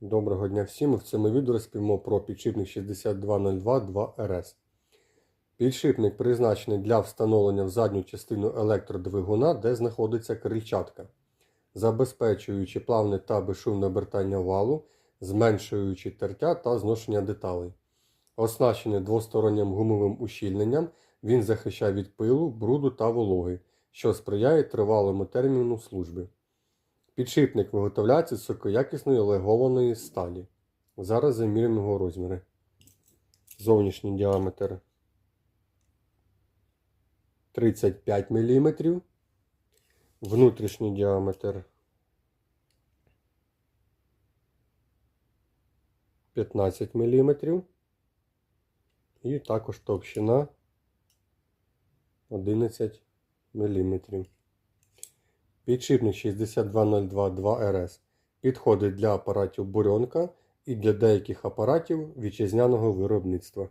Доброго дня всім. В цьому відео розповімо про підшипник 6202 2RS. Підшипник призначений для встановлення в задню частину електродвигуна, де знаходиться крильчатка, забезпечуючи плавне та безшумне обертання валу, зменшуючи тертя та зношення деталей. Оснащений двостороннім гумовим ущільненням, він захищає від пилу, бруду та вологи, що сприяє тривалому терміну служби. Підшипник виготовляється з високоякісної легованої сталі. Зараз заміряємо його розміри. Зовнішній діаметр 35 мм. Внутрішній діаметр 15 мм. І також товщина 11 мм. Підшипник 6202 2RS підходить для апаратів бурьонка і для деяких апаратів вітчизняного виробництва.